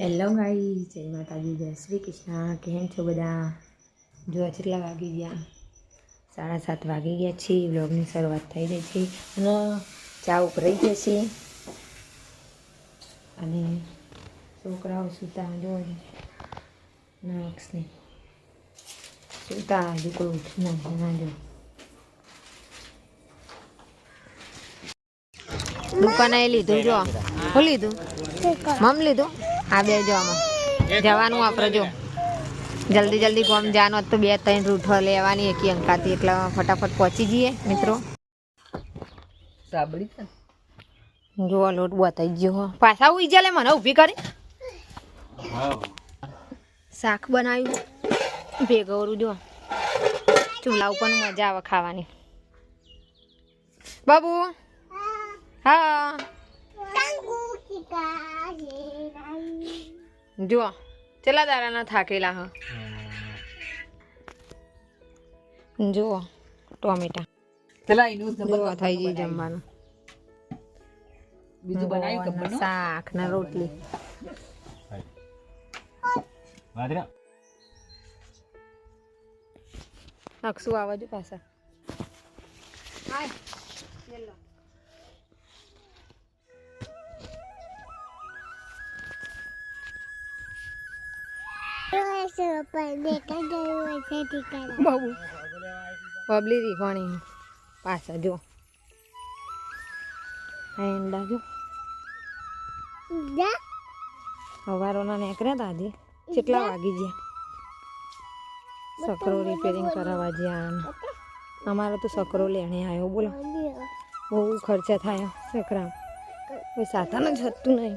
Hello ગાઈ જય માતાજી જય શ્રી કૃષ્ણ. કેમ છો બધા? જો કેટલા વાગી ગયા સાડા સાત વાગી ગયા છે વ્લોગની શરૂઆત થઈ ગઈ છે. અને ચા ઉભરાઈ ગયા છે. અને છોકરાઓ સૂતા જો નક્ષને સૂતા હજુ કોઈ ઉઠી નથી ના જો. દુકાને લીધું જો. શું લીધું? મમ લીધું? આ બે જો આમાં. જવાનું આપણે જો. જલ્દી જલ્દી ગોમ જવાનું. હોત તો બે ત્રણ રૂઠો લેવાની. એકી અંકાતી એટલે ફટાફટ પહોંચી જઈએ મિત્રો. સાબડી જો લોટ બતાવી ગયો હો. પાછા ઉઈ જા લે મને ઊભી કરી. શાક બનાવ્યું. ભેગવરું જો. ચૂલા ઉપર મજા આવે ખાવાની. બાબુ હા જો ચેલા દારાના થાકેલા હ. જુઓ ટોમેટા. પેલા એનું જુઓ થઈ ગઈ જમવાનું. બીજું ને કપનું શાક ને રોટલી. અક્ષુ આવજો પાછા. બહુ. બબલી પાછા જો. એંડા જો. સવારોના નીકળ્યા તા આજે કેટલા વાગી ગયા? સકરો રિપેરિંગ કરાવવા જ્યાં અમારો તો સકરો લેણે આવ્યો બોલો. બહુ ખર્ચા થાય સકરા કોઈ સાધન જ હતું નહીં.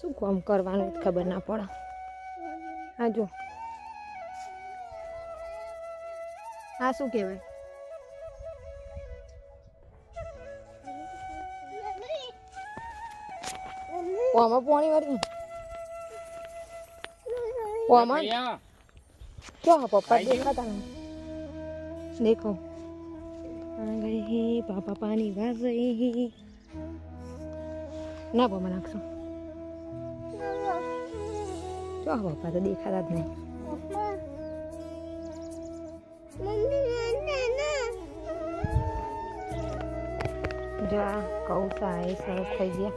શું કામ કરવાનું ખબર ના પડે. હા જો. આ શું કહેવાય? ઓમાં પાણી વાર ઓમાં? જો હા પપ્પા દેખાતા દેખો. ગઈ પાપા પાણી વાસ ના પપ્પા નાખશું. જો પપ્પા તો દેખાતા જ નહીં જો આ કહું સાહેબ સરસ થઈ ગયા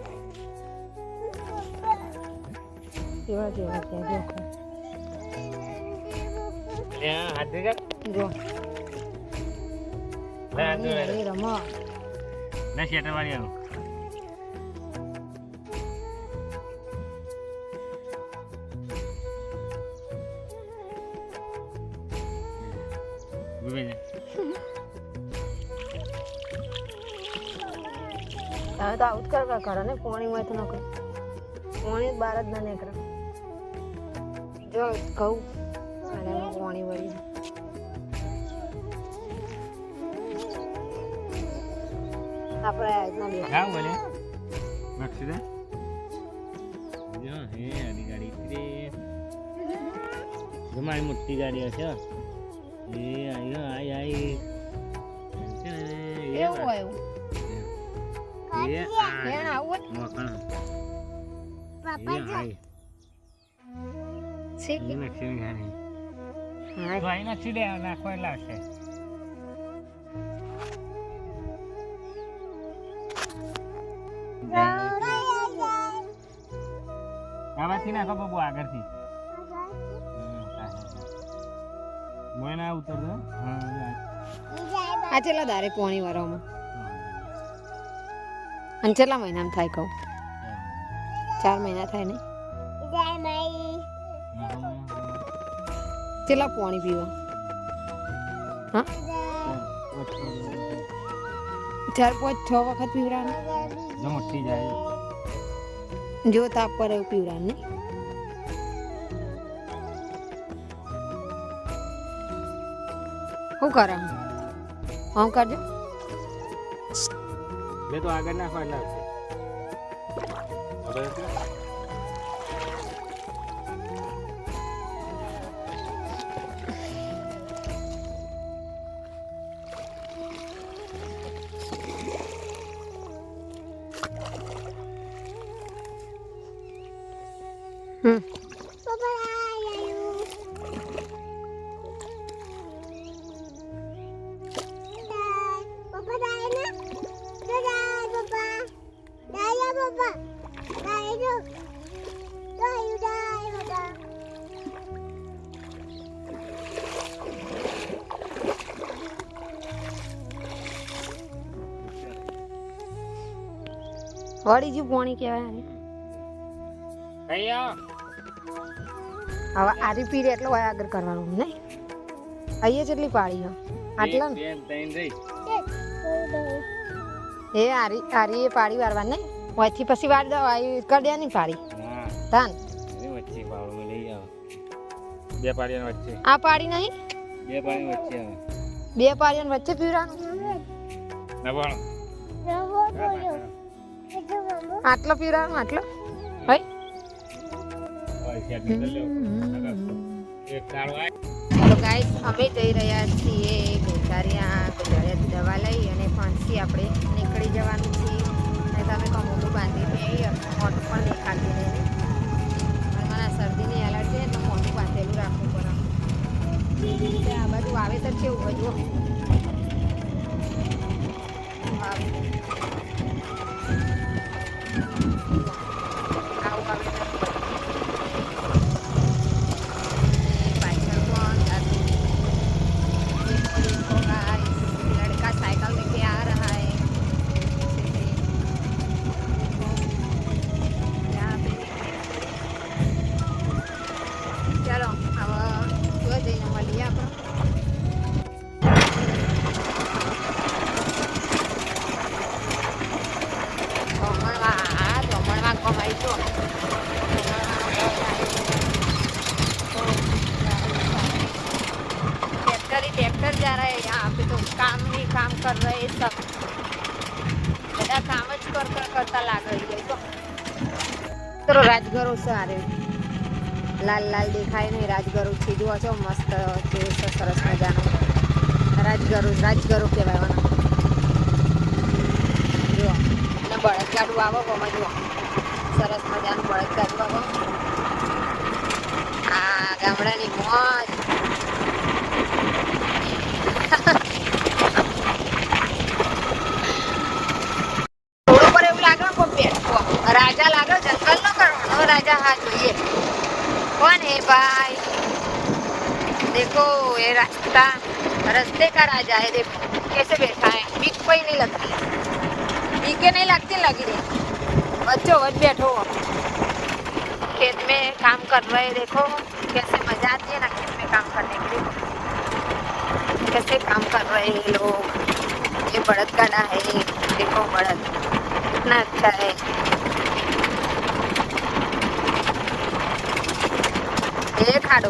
કેવા કેવા ત્યાં જો જો પાણી વાળી રમો હવે તો આવું જ કર કરો ને પોણીમાં તો નોકરી પોણી બાર જ ના નીકળે. જો કહું અને પોણી વળી આપણે આજના દિવસ હા, બોલે. નક્ષીદા જો, હે, આની ગાડી ત્રે જમાઈ મોટી ગાડી હશે Iya, iya, iya. Yêu quèo. Iya. Iya nào quýt. Ngọt à. Papa chứ. Xích. Ini nak sini kan. Vai nak sini nak kau lah. Apa sih nak kau buat kerja? है ઉતર ઉતરતો હા. આ. છેલ્લા દારે પોણી વાળવામાં અને છેલ્લા મહિનામાં થાય કહું. ચાર મહિના થાય ને? કેટલા પોણી પીવા. હા? ચાર પાંચ છ વખત પીવડાનું જો તાપ પર એવું પીવડાનું શું કરે? હું કરજો? બે તો આગળ ના ફાડલા છે. વળી જ પોણી કહેવાય. હવે આરી પીરે એટલો વાર આગળ કરવાનું નહીં? અહીંયા જેટલી પાડી હો આટલા ને? એ આરી આરી એ પાડી વારવા નહીં? ઓયથી પછી વાર દો આ કડ્યા નહીં પાડી હા. તાન. આવો. બે પાડીયા વચ્ચે. આ પાડી નહીં? બે પાડી વચ્ચે આવે બે પાડીઓને વચ્ચે પીવરાનું ના આટલો પીવરાવાનું આટલો? હોય એક તો ગાઈસ અમે જઈ રહ્યા છીએ ગોચારિયા ગોચારિયાથી દવા લઈ અને ફાંસી આપણે નીકળી જવાનું છે અને તમે કમોડું બાંધી દઈએ મોઢું પણ દેખાતી નહીં મને આ શરદીની એલર્જી તો મોટું બાંધેલું રાખવું પડે. આ બાજુ વાવેતર કેવું હજુ વાવેતર. કરતા લાગે તો. રાજગરો સારે લાલ લાલ દેખાય નહીં રાજગરો છે. જુઓ છો, મસ્ત છે, સરસ મજાનો. રાજગરો રાજગરો કહેવાયવાના જુઓ. અને બળદગાડું આવો ગમે જુઓ સરસ મજાનું બળદગાડું આવો. આ ગામડાની મોજ. देखो, ये रास्ता, रास्ते का राजा है, देखो, कैसे बैठा है बीक कोई नहीं लगती। बीके नहीं लगती, लगी रही। बच्चों वच बैठो। खेत में काम कर रहे देखो, कैसे मज़ा आती है ना, खेत में काम करने के लिए। कैसे काम कर रहे हैं लोग। ये बड़द गाना है, देखो, बड़द। कितना अच्छा है। ये खाड़ो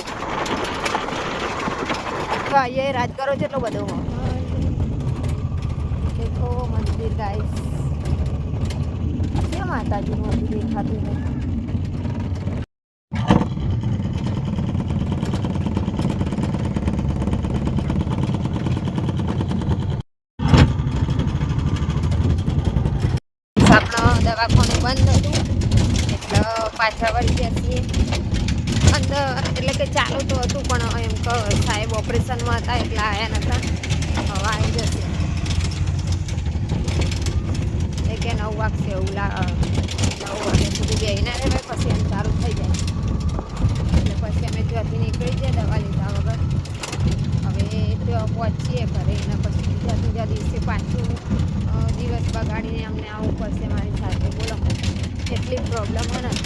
તો અહીંયા રાજગરો જેટલો બધો હોય દેખો મંદિર ગાઈસ કેમ માતાજીનું હજુ દેખાતું આપણો દવાખાનું બંધ હતું. એટલે પાછા વળી ગયા છીએ. અંદર એટલે કે ચાલુ તો હતું, પણ એમ કહો, સાહેબ ઓપરેશનમાં હતા એટલે આવ્યા નતા. હવે આવી જશે. એ કે નવ વાગશે, એવું લા નવ વાગે સુધી બેહીને રહેવાય, પછી એમ સારું થઈ જાય. એટલે પછી અમે ત્યાંથી નીકળી જાય દવા લીધા વગર. હવે ત્યાં પહોંચીએ, ઘરે એના પછી બીજા બીજા દિવસે પાછું દિવસ બગાડીને અમને આવવું પડશે મારી સાથે. બોલો. કેટલી પ્રોબ્લેમ હોય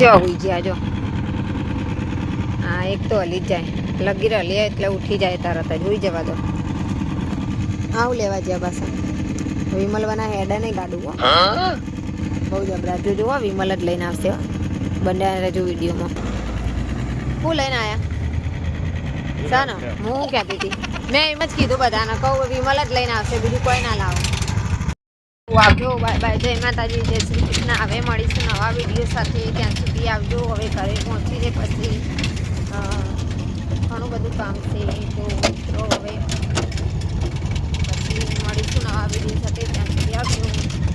જો હોઈ જો. હા, એક તો હલી જ જાય. લગીર રહી એટલે ઉઠી જાય તરત જ. ઉઈ જવા દો. આવું લેવા જ્યાં પાછા. વિમલવાના હેડા નહીં ગાડું બહુ જબરા. જો જોવા વિમલ જ લઈને આવશે બંને રહેજો વિડીયોમાં. હું લઈને આયા? સાનો હું કહેતી હતી? મેં એમ જ કીધું બધાને. કહું, વિમલ જ લઈને આવશે. બીજું કોઈ ના લાવો. આવજો બાય બાય, જય માતાજી, જય શ્રી કૃષ્ણ. હવે મળીશું નવા વીડિયો સાથે. ત્યાં સુધી આવજો. હવે ઘરે પહોંચીને પછી ઘણું બધું કામ છે. તો મિત્રો, હવે પછી મળીશું નવા વીડિયો સાથે. ત્યાં સુધી આવજો.